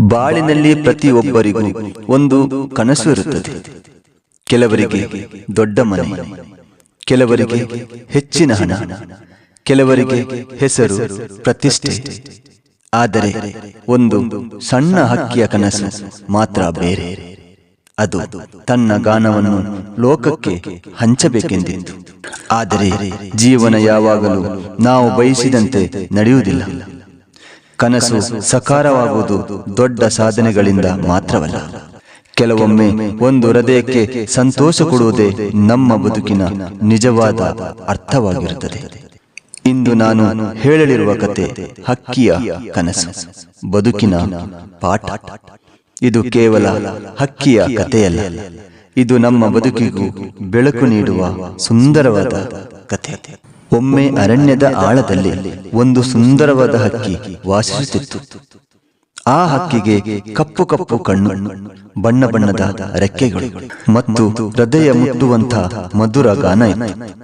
ಬಾಳಿನಲ್ಲಿ ಪ್ರತಿಯೊಬ್ಬರಿಗೂ ಒಂದು ಕನಸು ಇರುತ್ತದೆ. ಕೆಲವರಿಗೆ ದೊಡ್ಡ ಮನೆ, ಕೆಲವರಿಗೆ ಹೆಚ್ಚಿನ ಹಣ, ಕೆಲವರಿಗೆ ಹೆಸರು, ಪ್ರತಿಷ್ಠೆ. ಆದರೆ ಒಂದು ಸಣ್ಣ ಹಕ್ಕಿಯ ಕನಸು ಮಾತ್ರ ಬೇರೆ. ಅದು ತನ್ನ ಗಾನವನ್ನು ಲೋಕಕ್ಕೆ ಹಂಚಬೇಕೆಂದಿತ್ತು. ಆದರೆ ಜೀವನ ಯಾವಾಗಲೂ ನಾವು ಬಯಸಿದಂತೆ ನಡೆಯುವುದಿಲ್ಲ. ಕನಸು ಸಕಾರವಾಗುವುದು ದೊಡ್ಡ ಸಾಧನೆಗಳಿಂದ ಮಾತ್ರವಲ್ಲ. ಕೆಲವೊಮ್ಮೆ ಒಂದು ಹೃದಯಕ್ಕೆ ಸಂತೋಷ ಕೊಡುವುದೇ ನಮ್ಮ ಬದುಕಿನ ನಿಜವಾದ ಅರ್ಥವಾಗಿರುತ್ತದೆ. ಇಂದು ನಾನು ಹೇಳಲಿರುವ ಕತೆ ಹಕ್ಕಿಯ ಕನಸು, ಬದುಕಿನ ಪಾಠ. ಇದು ಕೇವಲ ಹಕ್ಕಿಯ ಕಥೆಯಲ್ಲ. ಇದು ನಮ್ಮ ಬದುಕಿಗೂ ಬೆಳಕು ನೀಡುವ ಸುಂದರವಾದ ಕಥೆ. ಒಮ್ಮೆ ಅರಣ್ಯದ ಆಳದಲ್ಲಿ ಒಂದು ಸುಂದರವಾದ ಹಕ್ಕಿ ವಾಸಿಸುತ್ತಿತ್ತು. ಆ ಹಕ್ಕಿಗೆ ಕಪ್ಪು ಕಪ್ಪು ಕಣ್ಣು ಬಣ್ಣ ಬಣ್ಣದ ರೆಕ್ಕೆಗಳು ಮತ್ತು ಹೃದಯ ಮುಟ್ಟುವಂತಹ ಮಧುರ ಗಾನ ಇತ್ತು.